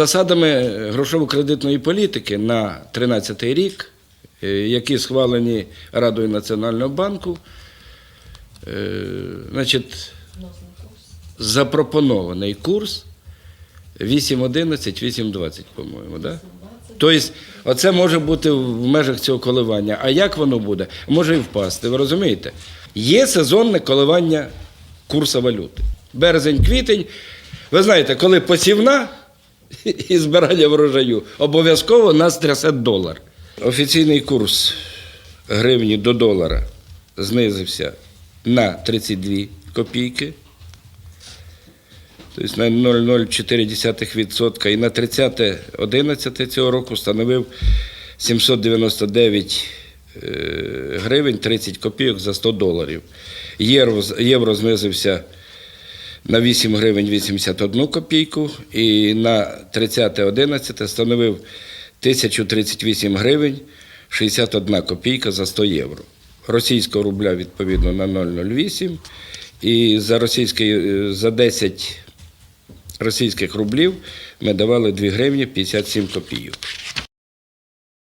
засадами грошово-кредитної політики на 2013 рік, е, які схвалені Радою Національного банку, е, значить, запропонований курс 8.11, 8.20, по-моєму, да? Тобто, оце може бути в межах цього коливання. А як воно буде? Може і впасти, ви розумієте? Є сезонне коливання курсу валюти. Березень, квітень. Ви знаєте, коли посівна і збирання врожаю, обов'язково нас трясе долар. Офіційний курс гривні до долара знизився на 32 копійки тобто на 0,04% і на 30.11 цього року становив 799 е, гривень 30 копійок за 100 доларів. Євро, євро знизився на 8 гривень 81 копійку і на 30.11 становив 1038 гривень 61 копійка за 100 євро. Російського рубля відповідно на 0,08 і за російський е, за 10 російських рублів ми давали 2 гривні 57 копійок.